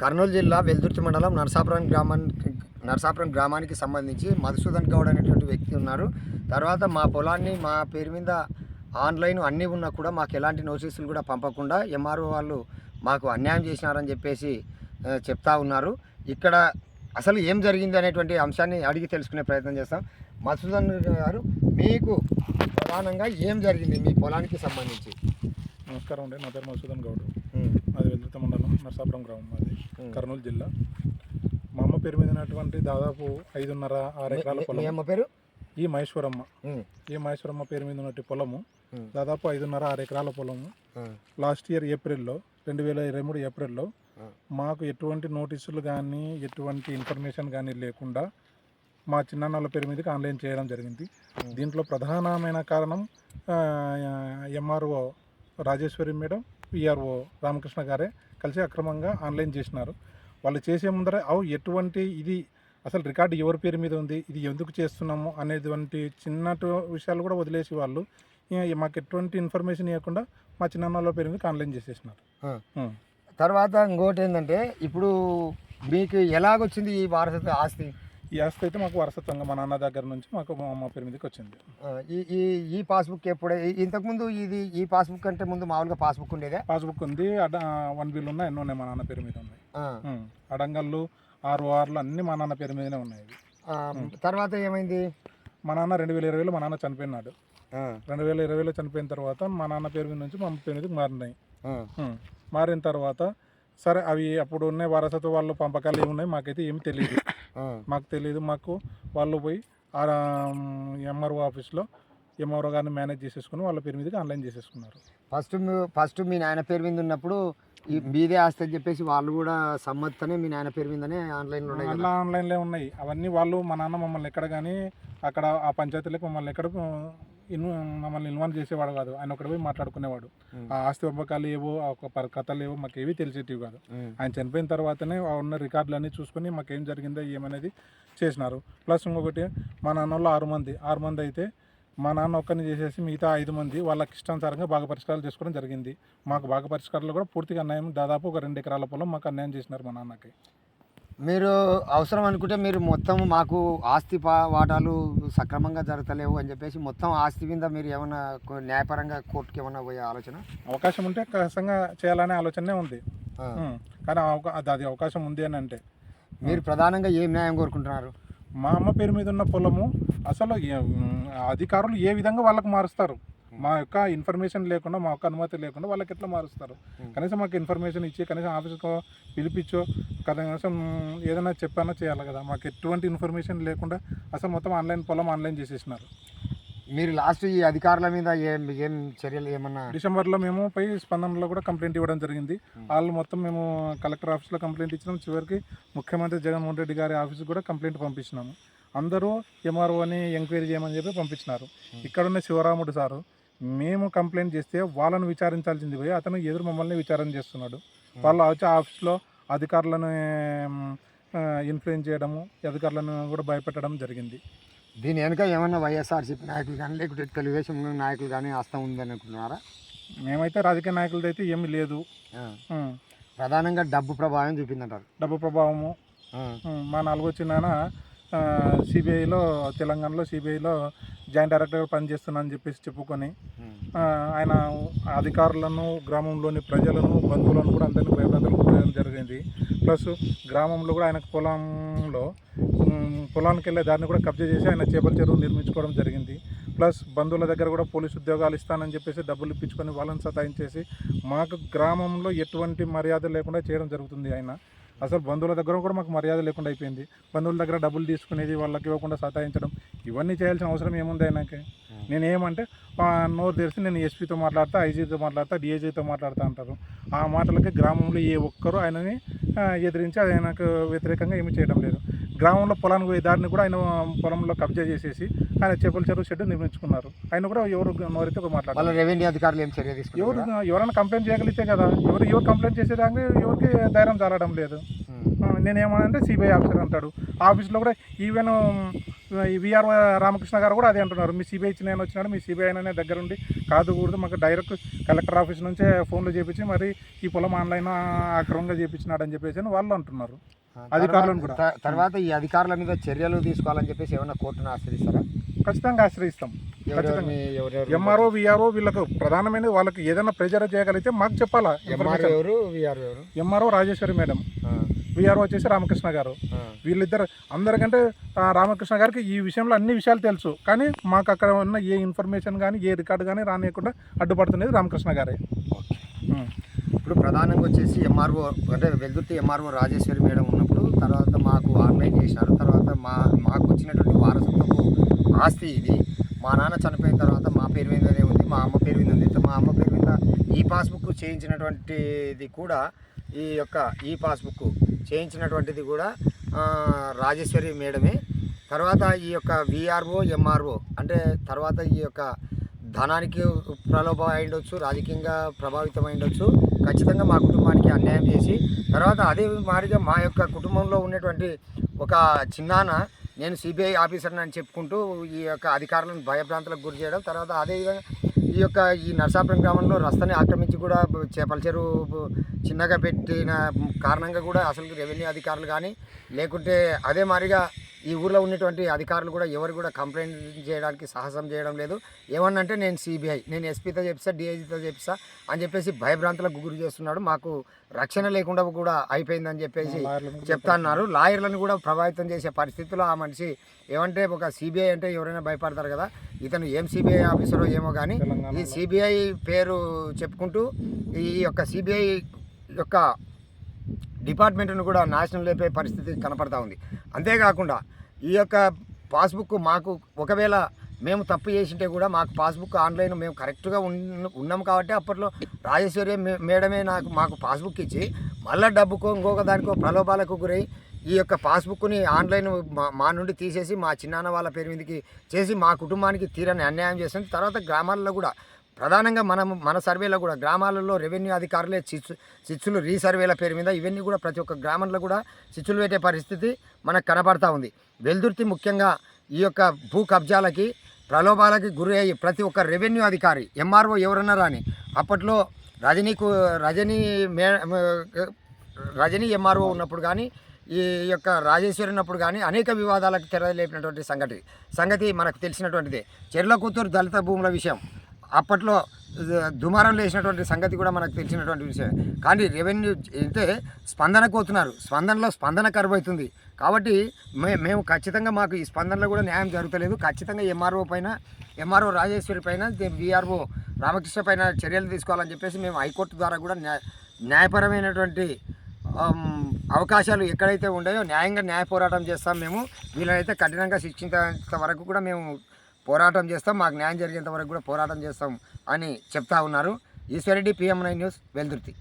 కర్నూలు జిల్లా వెల్దుర్తి మండలం నరసాపురం గ్రామానికి నరసాపురం గ్రామానికి సంబంధించి మధుసూదన్ గౌడ్ అనేటువంటి వ్యక్తి ఉన్నారు. తర్వాత మా పొలాన్ని మా పేరు మీద ఆన్లైన్ అన్నీ ఉన్నా కూడా మాకు ఎలాంటి నోటీసులు కూడా పంపకుండా ఎంఆర్ఓ వాళ్ళు మాకు అన్యాయం చేసినారని చెప్పేసి చెప్తా ఉన్నారు. ఇక్కడ అసలు ఏం జరిగింది అనేటువంటి అంశాన్ని అడిగి తెలుసుకునే ప్రయత్నం చేస్తాం. మధుసూదన్ గారు మీకు ప్రధానంగా ఏం జరిగింది మీ పొలానికి సంబంధించి? నమస్కారం అండి. నా పేరు మధుసూదన్ గౌడ్. వెల్లుత మండలం నరసాపురం గ్రామం మాది ఉమ్. కర్నూలు జిల్లా. మా అమ్మ పేరు మీద ఉన్నటువంటి దాదాపు ఐదున్నర ఆరు ఎకరాల పొలం అమ్మ పేరు? ఈ మహేశ్వరమ్మ. ఈ మహేశ్వరమ్మ పేరు మీద ఉన్నటువంటి పొలము దాదాపు ఐదున్నర ఆరు ఎకరాల పొలము. లాస్ట్ ఇయర్ ఏప్రిల్లో రెండు వేల ఇరవై మూడు ఏప్రిల్లో. మాకు ఎటువంటి నోటీసులు కానీ ఎటువంటి ఇన్ఫర్మేషన్ కానీ లేకుండా మా చిన్నాన్నల పేరు మీదకి ఆన్లైన్ చేయడం జరిగింది. దీంట్లో ప్రధానమైన కారణం MRO Rajeshwari madam PRO Ramakrishna గారే కలిసి అక్రమంగా ఆన్లైన్ చేసినారు. వాళ్ళు చేసే ముందర అవు ఎటువంటి ఇది అసలు రికార్డు ఎవరి పేరు మీద ఉంది? ఇది ఎందుకు చేస్తున్నాము? అనేటువంటి చిన్నటి విషయాలు కూడా వదిలేసి వాళ్ళు మాకు ఎటువంటి ఇన్ఫర్మేషన్ ఇవ్వకుండా మా చిన్నాన్నల పేరు మీదకి ఆన్లైన్ చేసేసినారు. తర్వాత ఇంకోటి ఏంటంటే ఇప్పుడు మీకు ఎలాగొచ్చింది ఈ వారసత్వ ఆస్తి? ఈ ఆస్తి అయితే మాకు వారసత్వంగా మా నాన్న దగ్గర నుంచి మాకు మా అమ్మ పేరు మీదకి వచ్చింది. ఈ ఈ ఈ పాస్బుక్ ఎప్పుడే ఇంతకుముందు ఇది ఈ పాస్బుక్ అంటే ముందు మామూలుగా పాస్బుక్ ఉండేదా? పాస్బుక్ ఉంది అడ వన్ బిల్ ఉన్నాయి ఎన్నో ఉన్నాయి మా నాన్న పేరు మీద ఉన్నాయి. అడంగళ్ళు ఆరు ఆర్లు అన్నీ మా నాన్న పేరు మీదనే ఉన్నాయి తర్వాత ఏమైంది? మా నాన్న రెండు వేల ఇరవైలో మా నాన్న చనిపోయినాడు. రెండు వేల ఇరవైలో చనిపోయిన తర్వాత మా నాన్న పేరు మీద నుంచి మా అమ్మ పేరు మీదకి మారినాయి. మారిన తర్వాత సరే అవి అప్పుడు ఉన్న వారసత్వ వాళ్ళు పంపకాలు ఏమున్నాయి మాకైతే ఏమి తెలియదు. మాకు తెలియదు మాకు వాళ్ళు పోయి ఎంఆర్ఓ ఆఫీస్లో ఎంఆర్ఓ గారిని మేనేజ్ చేసేసుకుని వాళ్ళ పేరు మీదకి ఆన్లైన్ చేసేసుకున్నారు. ఫస్ట్ ఫస్ట్ మీ నాయన పేరు మీద ఉన్నప్పుడు ఈ మీదే ఆస్తి అని చెప్పేసి వాళ్ళు కూడా సమ్మతితోనే మీ నాయన పేరు మీదనే ఆన్లైన్లో ఉన్నాయి. అలా ఆన్లైన్లో ఉన్నాయి. అవన్నీ వాళ్ళు మా నాన్న మమ్మల్ని ఎక్కడ కానీ అక్కడ ఆ పంచాయతీలకు మమ్మల్ని ఎక్కడ ఇన్ మమ్మల్ని ఇన్వాల్వ్ చేసేవాడు కాదు. ఆయన ఒకటి పోయి మాట్లాడుకునేవాడు. ఆ ఆస్తి పంపకాలు ఏవో ఆ ఒక కథలు ఏవో మాకు ఏవి తెలిసేటివి కాదు. ఆయన చనిపోయిన తర్వాతనే ఆ ఉన్న రికార్డులన్నీ చూసుకొని మాకు జరిగిందో ఏమనేది చేసినారు. ప్లస్ ఇంకొకటి మా నాన్న వాళ్ళు ఆరు మంది. ఆరు మంది అయితే మా నాన్న ఒక్కరిని చేసేసి మిగతా ఐదు మంది వాళ్ళకి ఇష్టానుసారంగా బాగా పరిష్కారాలు చేసుకోవడం జరిగింది. మాకు బాగా పరిష్కారాలు కూడా పూర్తిగా అన్యాయం దాదాపు ఒక రెండు ఎకరాల పొలం మాకు అన్యాయం చేసినారు మా నాన్నకి. మీరు అవసరం అనుకుంటే మీరు మొత్తం మాకు ఆస్తి పా- వాటాలు సక్రమంగా జరగలేవు అని చెప్పేసి మొత్తం ఆస్తి మీద మీరు ఏమైనా న్యాయపరంగా కోర్టుకి ఏమైనా పోయే ఆలోచన? అవకాశం ఉంటే ఖచ్చితంగా చేయాలనే ఆలోచనే ఉంది. కానీ అది అవకాశం ఉంది అని అంటే. మీరు ప్రధానంగా ఏం న్యాయం కోరుకుంటున్నారు? మా అమ్మ పేరు మీద ఉన్న పొలము అసలు అధికారులు ఏ విధంగా వాళ్ళకు మారుస్తారు? మా యొక్క ఇన్ఫర్మేషన్ లేకుండా మా యొక్క అనుమతి లేకుండా వాళ్ళకి ఎట్లా మారుస్తారు. కనీసం మాకు ఇన్ఫర్మేషన్ ఇచ్చి కనీసం ఆఫీస్కి పిలిపించో కనీసం ఏదైనా చెప్పానో చేయాలి కదా. మాకు ఎటువంటి ఇన్ఫర్మేషన్ లేకుండా అసలు మొత్తం ఆన్లైన్ పొలం ఆన్లైన్ చేసేసినారు. మీరు లాస్ట్ ఈ అధికారుల మీద ఏం ఏం చర్యలు ఏమన్నా? డిసెంబర్లో మేము పై స్పందనలో కూడా కంప్లైంట్ ఇవ్వడం జరిగింది. వాళ్ళు మొత్తం మేము కలెక్టర్ ఆఫీస్లో కంప్లైంట్ ఇచ్చినాం. చివరికి ముఖ్యమంత్రి జగన్మోహన్ రెడ్డి గారి ఆఫీస్కి కూడా కంప్లైంట్ పంపించినాము. అందరూ ఎంఆర్ఓ అని ఎంక్వైరీ చేయమని చెప్పి పంపించినారు. ఇక్కడ ఉన్న శివరాముడు సారు మేము కంప్లైంట్ చేస్తే వాళ్ళను విచారించాల్సింది పోయి అతను ఎదురు మమ్మల్ని విచారణ చేస్తున్నాడు. వాళ్ళు వచ్చి ఆఫీస్లో అధికారులను ఇన్ఫ్లుయెన్స్ చేయడము అధికారులను కూడా భయపెట్టడం జరిగింది. దీని వెనుక ఏమన్నా వైఎస్ఆర్సీపీ నాయకులు కానీ లేకుంటే తెలుగుదేశం నాయకులు కానీ హస్తం ఉందని అనుకుంటున్నారా మేమైతే రాజకీయ నాయకులది అయితే ఏమీ లేదు. ప్రధానంగా డబ్బు ప్రభావం చూపిందంటారు. డబ్బు ప్రభావము. మా నాలుగో చిన్నాయన సిబిఐలో తెలంగాణలో సిబిఐలో జాయింట్ డైరెక్టర్గా పనిచేస్తున్నానని చెప్పేసి చెప్పుకొని ఆయన అధికారులను గ్రామంలోని ప్రజలను బంధువులను కూడా అందరినీ భయభ్రాంతులకు చేయడం జరిగింది. ప్లస్ గ్రామంలో కూడా ఆయన పొలంలో పొలానికి వెళ్ళే దాన్ని కూడా కబ్జా చేసి ఆయన చేపల చెరువు నిర్మించుకోవడం జరిగింది. ప్లస్ బంధువుల దగ్గర కూడా పోలీస్ ఉద్యోగాలు ఇస్తానని చెప్పేసి డబ్బులు ఇప్పించుకొని వాళ్ళని సతాయించేసి మాకు గ్రామంలో ఎటువంటి మర్యాద లేకుండా చేయడం జరుగుతుంది ఆయన. అసలు బంధువుల దగ్గర కూడా మాకు మర్యాద లేకుండా అయిపోయింది. బంధువుల దగ్గర డబ్బులు తీసుకునేది వాళ్ళకి ఇవ్వకుండా సతాయించడం ఇవన్నీ చేయాల్సిన అవసరం ఏముంది ఆయనకి? నేను ఏమంటే ఆ, నోరు తెరిచి నేను ఎస్పీతో మాట్లాడతా ఐజీతో మాట్లాడతా డిఐజీతో మాట్లాడతా అంటారు. ఆ మాటలకి గ్రామంలో ఏ ఒక్కరూ ఆయనని ఎదిరించి ఆయనకు వ్యతిరేకంగా ఏమీ చేయడం లేదు. గ్రామంలో పొలానికి పోయే దారిని కూడా ఆయన పొలంలో కబ్జా చేసేసి ఆయన చేపల చెరువు షెడ్ నిర్మించుకున్నారు. ఆయన కూడా ఎవరు ఒక వాళ్ళ మాట్లాడారు రెవెన్యూ అధికారులు ఏం చర్య ఎవరు ఎవరైనా కంప్లైంట్ చేయగలిగితే కదా ఎవరు ఎవరు కంప్లైంట్ చేసేదానికి ఎవరికి ధైర్యం చాలడం లేదు. నేనేమనంటే సిబిఐ ఆఫీసర్ అంటాడు. ఆఫీస్లో కూడా ఈవెన్ ఈ విఆర్ రామకృష్ణ గారు కూడా అదే అంటున్నారు. మీ సిబిఐ నేను వచ్చినాడు మీ సిబిఐ అనే దగ్గర ఉండి కాదు కూడదు మాకు డైరెక్ట్ కలెక్టర్ ఆఫీస్ నుంచే ఫోన్లు చేపించి మరి ఈ పొలం ఆన్లైన్ అక్రమంగా చేపించినాడు అని చెప్పేసి అని వాళ్ళు అంటున్నారు. అధికారులను కూడా. తర్వాత ఈ అధికారుల మీద చర్యలు తీసుకోవాలని చెప్పేసి ఏమన్నా కోర్టును ఆశ్రయిస్తారా? ఖచ్చితంగా ఆశ్రయిస్తాం. ఎంఆర్ఓ విఆర్ఓ వీళ్ళకు ప్రధానమైన వాళ్ళకి ఏదైనా ప్రెజర్ చేయగలిగితే మాకు చెప్పాలా ఎంఆర్ఓ రాజేశ్వరి మేడం. విఆర్ఓ వచ్చేసి రామకృష్ణ గారు. వీళ్ళిద్దరు అందరికంటే రామకృష్ణ గారికి ఈ విషయంలో అన్ని విషయాలు తెలుసు. కానీ మాకు అక్కడ ఉన్న ఏ ఇన్ఫర్మేషన్ కానీ ఏ రికార్డు కానీ రానియకుండా అడ్డుపడుతున్నది రామకృష్ణ గారే. ఇప్పుడు ప్రధానంగా వచ్చేసి ఎంఆర్ఓ అంటే వెల్దుర్తి ఎంఆర్ఓ రాజేశ్వరి మేడం ఉన్నప్పుడు తర్వాత మాకు ఆన్లైన్ చేసినారు తర్వాత మా మాకు వచ్చినటువంటి వారసత్వపు ఆస్తి ఇది. మా నాన్న చనిపోయిన తర్వాత మా పేరు మీదనే ఉంది మా అమ్మ పేరు మీద ఉంది. మా అమ్మ పేరు మీద ఈ పాస్బుక్ చేయించినటువంటిది కూడా ఈ యొక్క ఈ పాస్బుక్ చేయించినటువంటిది కూడా రాజేశ్వరి మేడమే. తర్వాత ఈ యొక్క విఆర్ఓ ఎంఆర్ఓ అంటే తర్వాత ఈ యొక్క ధనానికి ప్రలోభం అయి ఉండొచ్చు రాజకీయంగా ప్రభావితం అయి ఉండొచ్చు ఖచ్చితంగా మా కుటుంబానికి అన్యాయం చేసి తర్వాత అదే మాదిరిగా మా యొక్క కుటుంబంలో ఉన్నటువంటి ఒక చిన్నాన నేను సిబిఐ ఆఫీసర్ని అని చెప్పుకుంటూ ఈ యొక్క అధికారులను భయభ్రాంతులకు గురి చేయడం తర్వాత అదేవిధంగా ఈ యొక్క ఈ నర్సాపురం గ్రామంలో రస్తాని ఆక్రమించి కూడా చేపల చెరువు చిన్నగా పెట్టిన కారణంగా కూడా అసలు రెవెన్యూ అధికారులు కానీ లేకుంటే అదే మాదిరిగా ఈ ఊర్లో ఉన్నటువంటి అధికారులు కూడా ఎవరు కూడా కంప్లైంట్ చేయడానికి సాహసం చేయడం లేదు. ఏమన్నంటే నేను సిబిఐ నేను ఎస్పీతో చెప్పిస్తా డిఐజీతో చెప్పిస్తా అని చెప్పేసి భయభ్రాంతులకు గురి చేస్తున్నాడు. మాకు రక్షణ లేకుండా కూడా అయిపోయిందని చెప్పేసి లాయర్లను కూడా చెప్తా అన్నారు లాయర్లను కూడా ప్రభావితం చేసే పరిస్థితిలో ఆ మనిషి ఏమంటే ఒక సిబిఐ అంటే ఎవరైనా భయపడతారు కదా ఇతను ఏం సిబిఐ ఆఫీసరో ఏమో కానీ ఈ సిబిఐ పేరు చెప్పుకుంటూ ఈ యొక్క సిబిఐ యొక్క డిపార్ట్మెంట్ను కూడా నాశనం లేపే పరిస్థితి కనపడతా ఉంది. అంతేకాకుండా ఈ యొక్క పాస్బుక్ మాకు ఒకవేళ మేము తప్పు చేసింటే కూడా మాకు పాస్బుక్ ఆన్లైన్ మేము కరెక్ట్గా ఉన్న ఉన్నాం కాబట్టి అప్పట్లో రాజేశ్వరి మే- మేడమే నాకు మాకు పాస్బుక్ ఇచ్చి మళ్ళీ డబ్బుకో ఇంకొక దానికో ప్రలోభాలకు గురై ఈ యొక్క పాస్బుక్ని ఆన్లైన్ మా మా నుండి తీసేసి మా చిన్నాన్న వాళ్ళ పేరు మీదకి చేసి మా కుటుంబానికి తీరని అన్యాయం చేస్తుంది తర్వాత గ్రామాల్లో కూడా ప్రధానంగా మనం మన సర్వేలో కూడా గ్రామాలలో రెవెన్యూ అధికారులే చిచ్చు చిచ్చులు రీసర్వేల పేరు మీద ఇవన్నీ కూడా ప్రతి ఒక్క గ్రామంలో కూడా చిచ్చులు పెట్టే పరిస్థితి మనకు కనబడతా ఉంది. వెల్దుర్తి ముఖ్యంగా ఈ యొక్క భూ కబ్జాలకి ప్రలోభాలకి గురి అయ్యి ప్రతి ఒక్క రెవెన్యూ అధికారి ఎంఆర్ఓ ఎవరన్నా రాని అప్పట్లో రజనీకు రజనీ మే రజనీ ఎంఆర్ఓ ఉన్నప్పుడు కానీ ఈ యొక్క రాజేశ్వరి ఉన్నప్పుడు కానీ అనేక వివాదాలకు తెరలేపినటువంటి సంగతి సంగతి మనకు తెలిసినటువంటిదే. చెర్ల కూతురు దళిత భూముల విషయం. అప్పట్లో దుమారం లేచినటువంటి సంగతి కూడా మనకు తెలిసినటువంటి విషయం. కానీ రెవెన్యూ అయితే స్పందన కోతున్నారు స్పందనలో స్పందన కరువవుతుంది కాబట్టి మే మేము ఖచ్చితంగా మాకు ఈ స్పందనలో కూడా న్యాయం జరుగుతలేదు. ఖచ్చితంగా ఎంఆర్ఓ పైన ఎంఆర్ఓ రాజేశ్వరి పైన విఆర్ఓ రామకృష్ణ పైన చర్యలు తీసుకోవాలని చెప్పేసి మేము హైకోర్టు ద్వారా కూడా న్యాయ న్యాయపరమైనటువంటి అవకాశాలు ఎక్కడైతే ఉన్నాయో న్యాయంగా న్యాయ పోరాటం చేస్తాం మేము. వీళ్ళనైతే కఠినంగా శిక్షించేంత వరకు కూడా మేము పోరాటం చేస్తాం మాకు న్యాయం జరిగేంత వరకు కూడా పోరాటం చేస్తాం అని చెప్తా ఉన్నారు. Eshwarreddy PM nine news Veldurthi.